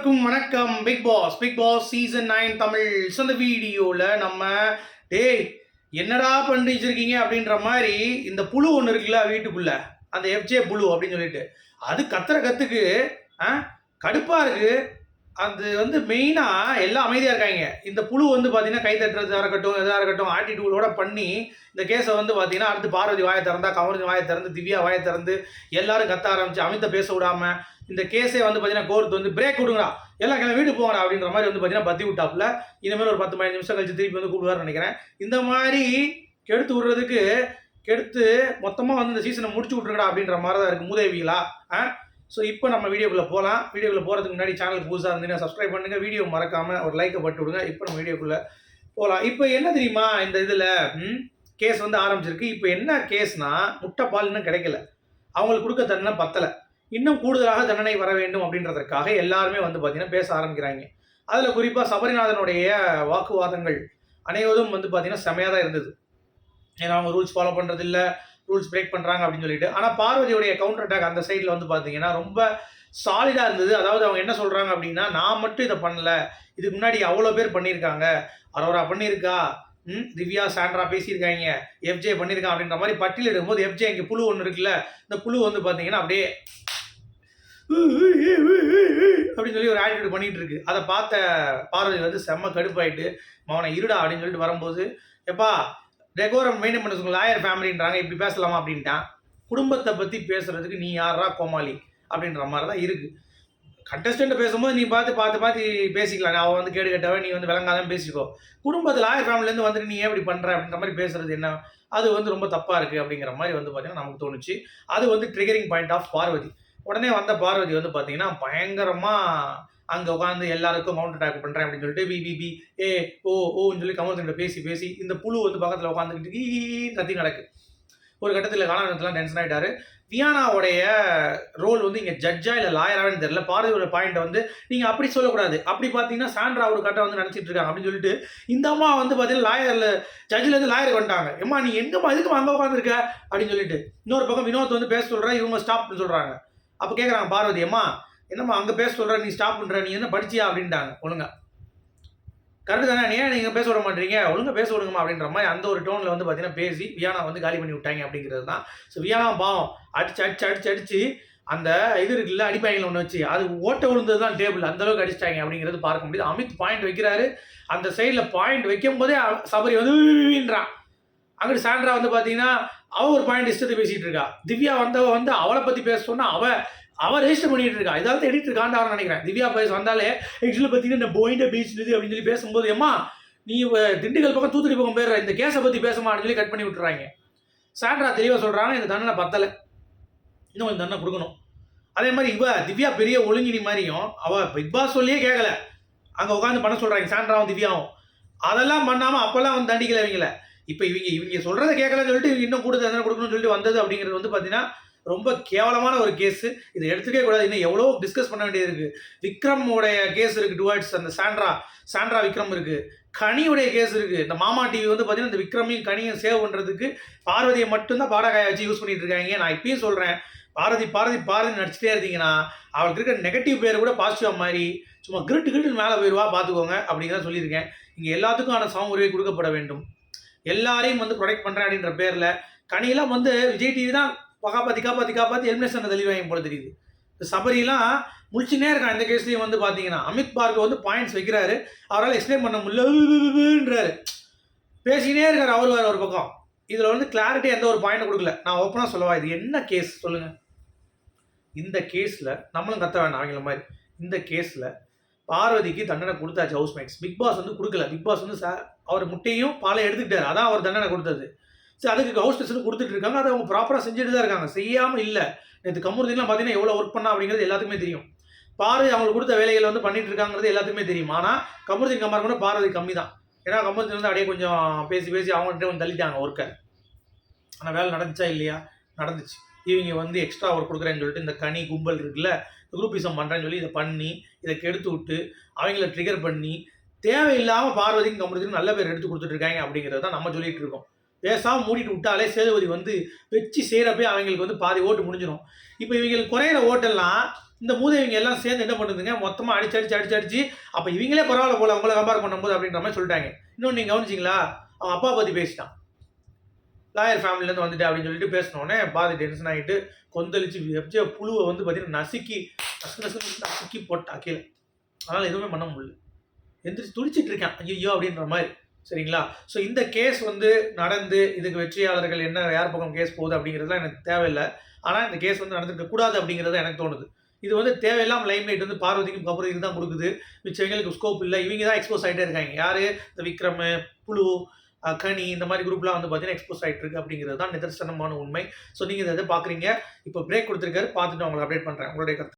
அனைவருக்கும் வணக்கம். Big Boss Big Boss season nine Tamil சொந்த வீடியோவில் நம்ம டேய் என்னடா பண்ணி வச்சிருக்கீங்க அப்படின்ற மாதிரி இந்த புழு ஒன்று இருக்குல்ல வீட்டுக்குள்ள. அந்த எஃப்ஜே புழு அப்படின்னு சொல்லிட்டு. அது கத்துற கத்துக்கு ஆ கடுப்பாக இருக்கு. அது வந்து மெயினாக எல்லாம் அமைதியாக இருக்காங்க. இந்த புழு வந்து பார்த்தீங்கன்னா கை தட்டுறதா இருக்கட்டும் எதாக இருக்கட்டும் ஆட்டிடியூடோட பண்ணி இந்த கேஸை வந்து பார்த்தீங்கன்னா அடுத்து பார்வதி வாயை திறந்தா கமருதி வாயை திறந்து திவ்யா வாயை திறந்து எல்லாரும் கத்த ஆரம்பிச்சு அமித்த பேச விடாம இந்த கேஸே வந்து பார்த்தீங்கன்னா கோர்த்து வந்து பிரேக் கொடுங்கடா எல்லாம் கிளம்ப வீடு போங்கடா அப்படின்ற மாதிரி வந்து பார்த்தீங்கன்னா பத்தி விட்டாப்புல. இனிமேல் ஒரு பத்து பதினஞ்சு நிமிஷம் கழிச்சு திருப்பி வந்து கூப்பிடுவார்னு நினைக்கிறேன். இந்த மாதிரி கெடுத்து விடுறதுக்கு கெடுத்து மொத்தமாக வந்து இந்த சீசனை முடிச்சு விட்ருங்கடா அப்படின்ற மாதிரி தான் இருக்குது மூதேவிகளா ஆ? ஸோ இப்போ நம்ம வீடியோக்குள்ளே போகலாம் வீடியோக்குள்ளே போகிறதுக்கு முன்னாடி சேனலுக்கு புதுசாக இருந்தீங்கன்னா சப்ஸ்கிரைப் பண்ணுங்கள் வீடியோ மறக்காமல் ஒரு லைக்கை பட்டு விடுங்க. இப்போ நம்ம வீடியோக்குள்ளே போகலாம் இப்போ என்ன தெரியுமா இந்த இதில் கேஸ் வந்து ஆரம்பிச்சிருக்கு. இப்போ என்ன கேஸ்னால் முட்டை பால் இன்னும் கிடைக்கல. அவங்களுக்கு கொடுக்க தண்டனை பத்தலை. இன்னும் கூடுதலாக தண்டனை வர வேண்டும் அப்படின்றதற்காக எல்லாருமே வந்து பார்த்தீங்கன்னா பேச ஆரம்பிக்கிறாங்க. அதில் குறிப்பாக சபரிநாதனுடைய வாக்குவாதங்கள் அனைவரும் வந்து பார்த்தீங்கன்னா செமையாக தான் இருந்தது. ஏன்னா அவங்க ரூல்ஸ் ஃபாலோ பண்ணுறது இல்லை ரூல்ஸ் பிரேக் பண்ணுறாங்க அப்படின்னு சொல்லிட்டு. ஆனால் பார்வதியுடைய கவுண்டர் அட்டாக் அந்த சைடில் வந்து பார்த்தீங்கன்னா ரொம்ப சாலிடாக இருந்தது. அதாவது அவங்க என்ன சொல்கிறாங்க அப்படின்னா நான் மட்டும் இதை பண்ணல. இதுக்கு முன்னாடி அவ்வளோ பேர் பண்ணியிருக்காங்க. அரோரா பண்ணியிருக்கா? ம் திவ்யா சாண்ட்ரா பேசியிருக்காங்க. எஃப்ஜே பண்ணியிருக்கான் அப்படின்ற மாதிரி பட்டியல் போது எஃப்ஜே இங்கே புழு ஒன்று இருக்குல்ல இந்த புழு வந்து பார்த்தீங்கன்னா அப்படியே அப்படின்னு சொல்லி ஒரு ஆட்டிடியூட் பண்ணிட்டு இருக்கு அதை பார்த்த பார்வதி வந்து செம்ம கடுப்பாயிட்டு மவனை இருடா அப்படின்னு சொல்லிட்டு வரும்போது எப்பா டெகோரம் மெயின்டைன் பண்ண சொல்லுங்க லாயர் ஃபேமிலின்றாங்க இப்படி பேசலாமா? அப்படின்ட்டான். குடும்பத்தை பற்றி பேசுறதுக்கு நீ யாரா கோமாளி? அப்படின்ற மாதிரி தான் இருக்கு. கண்டஸ்டன்ட் பேசும்போது நீ பார்த்து பார்த்து பார்த்து பேசிக்கலாம். அவன் வந்து கேடு கேட்டவன் நீ வந்து விளங்காதான் பேசிக்கோ. குடும்பத்தில் லாயர் ஃபேமிலிலேருந்து வந்துட்டு நீ ஏன் இப்படி பண்ணுற அப்படின்ற மாதிரி பேசுறது என்ன? அது வந்து ரொம்ப தப்பாக இருக்குது அப்படிங்கிற மாதிரி வந்து பார்த்தீங்கன்னா நமக்கு தோணுச்சு. அது வந்து ட்ரிகரிங் பாயிண்ட் ஆஃப் பார்வதி. உடனே வந்த பார்வதி வந்து பார்த்தீங்கன்னா பயங்கரமாக அங்கே உட்காந்து எல்லாருக்கும் மவுண்ட் அட்டாக் பண்ணுறேன் அப்படின்னு சொல்லிட்டு பி பி பி ஏ ஓ ஓன்னு சொல்லி கமலத்திட்ட பேசி பேசி இந்த புழு வந்து பக்கத்தில் உட்காந்துக்கிட்டு கத்தி நடக்கு. ஒரு கட்டத்தில் காலகட்டத்தில் டென்ஷன் ஆகிட்டாரு வியானாவுடைய ரோல் வந்து இங்கே ஜட்ஜா இல்லை லாயரானு தெரியல. பார்வதியோட பாயிண்ட் வந்து நீங்கள் அப்படி சொல்லக்கூடாது. அப்படி பார்த்தீங்கன்னா சாண்ட்ரா ஒரு கட்டம் வந்து நினச்சிட்டு இருக்காங்க. அப்படின்னு சொல்லிட்டு இந்த அம்மா வந்து பார்த்தீங்கன்னா லாயரில் ஜட்ஜிலேருந்து லாயர் வந்துட்டாங்க. ஏம்மா நீ எங்கம்மா எதுக்குமா அங்கே உட்காந்துருக்க அப்படின்னு சொல்லிட்டு இன்னொரு பக்கம் வினோத் வந்து பேச சொல்கிறேன் இவங்க ஸ்டாப்னு சொல்கிறாங்க அப்போ கேட்குறாங்க பார்வதி அம்மா என்னம்மா அங்கே பேச சொல்கிற நீ ஸ்டாப் பண்ணுற நீ என்ன படிச்சியா? அப்படின்ட்டாங்க ஒழுங்கா. கரெக்டு தானே ஏன் நீங்கள் பேச விட மாட்டீங்க? ஒழுங்காக பேச விடுங்கம்மா அப்படின்ற மாதிரி அந்த ஒரு டோனில் வந்து பார்த்தீங்கன்னா பேசி வியானா வந்து காலி பண்ணி விட்டாங்க அப்படிங்கிறது தான். ஸோ வியானா பாவம் அடிச்சு அடிச்சு அடிச்சு அடிச்சு அந்த இது இருக்குல்ல அடிப்பாய்கள் ஒன்று வச்சு அது ஓட்ட விழுந்தது தான் டேபிள் அந்தளவுக்கு அடிச்சிட்டாங்க அப்படிங்கிறது பார்க்க முடியுது. அமித் பாயிண்ட் வைக்கிறாரு. அந்த சைடில் பாயிண்ட் வைக்கும் போதே சபரி வந்து வீன்றான் அங்கிட்டு சாண்ட்ரா வந்து பார்த்தீங்கன்னா அவள் ஒரு பாயிண்ட் இஷ்டத்தை பேசிகிட்டு இருக்கா. திவ்யா வந்தவ வந்து அவளை பற்றி பேச சொன்னால் அவ அவள் ரெஜிஸ்டர் பண்ணிட்டு இருக்கா. இதாவது எடிட்டர் காண்டாவன்னு நினைக்கிறேன். திவ்யா பேச வந்தாலே ஆக்சுவலாக பார்த்தீங்கன்னா இந்த பாயிண்டை பேசினது அப்படின்னு சொல்லி பேசும்போது ஏம்மா நீ திண்டுக்கல் பக்கம் தூத்துக்குடி பக்கம் போயிடுற இந்த கேஸை பற்றி பேசமான்னு சொல்லி கட் பண்ணி விட்டுறாங்க. சாண்ட்ரா தெளிவாக சொல்கிறாங்க இந்த தண்டனை பத்தலை. இன்னும் கொஞ்சம் தண்டனை கொடுக்கணும். அதே மாதிரி இவ திவ்யா பெரிய ஒழுங்கினி மாதிரியும் அவள் பிக் பாஸ் சொல்லியே கேட்கல அங்கே உட்காந்து பண்ண சொல்கிறாங்க சாண்ட்ராவும் திவ்யாவும். அதெல்லாம் பண்ணாமல் அப்போல்லாம் வந்து தண்டிக்கல அவங்கள இப்போ இவங்க இவங்க சொல்கிறத கேட்கலன்னு சொல்லிட்டு இன்னும் கூட தண்டனை கொடுக்கணும்னு சொல்லிட்டு வந்தது அப்படிங்கிறது வந்து பார்த்தீங்கன்னா ரொம்ப கேவலமான ஒரு கேஸு இதை எடுத்துக்கவே கூடாது. இன்னும் எவ்வளோ டிஸ்கஸ் பண்ண வேண்டியது இருக்குது விக்ரமோடைய கேஸ் இருக்குது டுவார்ட்ஸ் அந்த சாண்ட்ரா. சாண்ட்ரா விக்ரம் இருக்குது கனியுடைய கேஸ் இருக்குது இந்த மாமா டிவி வந்து பார்த்தீங்கன்னா இந்த விக்ரமையும் கனியும் சேவ் பண்ணுறதுக்கு பார்வதியை மட்டும்தான் பாடகாய வச்சு யூஸ் பண்ணிட்டு இருக்காங்க. நான் இப்பயும் சொல்கிறேன் பாரதி பாரதி பாரதி நடிச்சிட்டே இருந்தீங்கன்னா அவளுக்கு இருக்கிற நெகட்டிவ் பேர் கூட பாசிட்டிவாக மாதிரி சும்மா கிருட்டு கிரிட்டு மேலே போயிடுவா பார்த்துக்கோங்க அப்படிங்கிறத சொல்லியிருக்கேன். இங்கே எல்லாத்துக்கும் ஆன உரிமை கொடுக்கப்பட வேண்டும். எல்லாரையும் வந்து ப்ரொடெக்ட் பண்ணுறேன் அப்படின்ற பேரில் கனியெல்லாம் வந்து விஜய் டிவி தான் காப்பாற்றி காப்பாற்றி காப்பாற்றி எலிமினேஷன் தெளிவாங்க போல தெரியுது. சபரிலாம் சபரியெல்லாம் முழிச்சுனே இருக்கான் இந்த கேஸ்லையும் வந்து பார்த்தீங்கன்னா அமித் பார்க்க வந்து பாயிண்ட்ஸ் வைக்கிறாரு. அவரால் எக்ஸ்பிளைன் பண்ண முடியலன்றாரு பேசினே இருக்கார் அவர் வேறு ஒரு பக்கம். இதில் வந்து கிளாரிட்டி எந்த ஒரு பாயிண்ட் கொடுக்கல. நான் ஓப்பனாக சொல்லவா? இது என்ன கேஸ் சொல்லுங்கள் இந்த கேஸில் நம்மளும் கத்த வேண்டாம் அவங்கள மாதிரி. இந்த கேஸில் பார்வதிக்கு தண்டனை கொடுத்தாச்சு ஹவுஸ் மேட்ஸ் பிக் பாஸ் வந்து கொடுக்கல. பிக் பாஸ் வந்து சார் அவர் முட்டையும் பாலை எடுத்துக்கிட்டார். அதான் அவர் தண்டனை கொடுத்தது. சரி அதுக்கு ஹவுஸ் டெஸ்ட் கொடுத்துட்டு இருக்காங்க. அதை அவங்க ப்ராப்பராக செஞ்சுட்டு தான் இருக்காங்க. செய்யாமல் இல்லை. நேற்று கமுருதிலாம் பார்த்தீங்கன்னா எவ்வளோ ஒர்க் பண்ணா அப்படிங்கிறது எல்லாத்துக்குமே தெரியும். பார்வதி அவங்களுக்கு கொடுத்த வேலைகளை வந்து பண்ணிட்டு இருக்காங்கிறது எல்லாத்துக்குமே தெரியும். ஆனால் கமருதீன் கம்மார் கூட பார்வதி கம்மி தான். ஏன்னா கமருதீன் வந்து அப்படியே கொஞ்சம் பேசி பேசி அவங்கள்ட்ட கொஞ்சம் தள்ளிட்டாங்க ஒர்க்கை ஆனால் வேலை நடந்துச்சா இல்லையா? நடந்துச்சு. இவங்க வந்து எக்ஸ்ட்ரா ஒர்க் கொடுக்குறேன்னு சொல்லிட்டு இந்த கனி கும்பல் இருக்குல்ல குரூப்பிசம் பண்ணுறேன்னு சொல்லி இதை பண்ணி இதை கெடுத்து விட்டு அவங்கள ட்ரிகர் பண்ணி தேவையில்லாமல் பார்வதிக்கும் கமருதிக்கும் நல்ல பேர் எடுத்து கொடுத்துட்ருக்காங்க அப்படிங்கிறத தான் நம்ம சொல்லிட்டு இருக்கோம். பேசாமல் மூடிட்டு விட்டாலே சேதுபதி வந்து வச்சு செய்கிறப்பே அவங்களுக்கு வந்து பாதி ஓட்டு முடிஞ்சிடும் இப்போ இவங்களுக்கு குறையிற ஓட்டெல்லாம் இந்த மூதேவிங்க எல்லாம் சேர்ந்து என்ன பண்ணுதுங்க? மொத்தமாக அடிச்சு அடிச்சு அடிச்சு அடிச்சு அப்போ இவங்களே பரவாயில்ல போல அவங்கள கம்பேர் பண்ணும்போது அப்படின்ற மாதிரி சொல்லிட்டாங்க. இன்னொன்று நீங்கள் கவனிச்சிங்களா? அவன் அப்பா பற்றி பேசிட்டான். லாயர் ஃபேமிலியிலேருந்து வந்துட்டு அப்படின்னு சொல்லிட்டு பேசினோடனே பாதி டென்ஷன் ஆகிட்டு கொந்தளிச்சு எப்படியோ புழுவை வந்து பார்த்தீங்கன்னா நசுக்கி நசு நசு நசுக்கி போட்டா கீழே. அதனால் எதுவுமே பண்ண முடியல. எந்திரிச்சு துடிச்சிட்டு இருக்கேன். ஐயோ அப்படின்ற மாதிரி. சரிங்களா? ஸோ இந்த கேஸ் வந்து நடந்து இதுக்கு வெற்றியாளர்கள் என்ன யார் பக்கம் கேஸ் போகுது அப்படிங்கிறதுலாம் எனக்கு தேவையில்லை. ஆனால் இந்த கேஸ் வந்து நடந்துருக்க கூடாது அப்படிங்கிறது எனக்கு தோணுது. இது வந்து தேவையில்லாம லைம் லைட் வந்து பார்வதிக்கும் கபூருக்கு தான் கொடுக்குது. மிச்சவங்களுக்கு ஸ்கோப் இல்லை. இவங்க தான் எக்ஸ்போஸ் ஆகிட்டே இருக்காங்க. யார்? இந்த விக்ரம் புழு கனி இந்த மாதிரி குரூப்லாம் வந்து பார்த்தீங்கன்னா எக்ஸ்போஸ் ஆகிட்டு இருக்கு அப்படிங்கிறது தான் நிதர்சனமான உண்மை. ஸோ நீங்கள் இதை பார்க்குறீங்க இப்போ பிரேக் கொடுத்துருக்காரு பார்த்துட்டு உங்களுக்கு அப்டேட் பண்ணுறேன் உங்களுடைய கருத்து.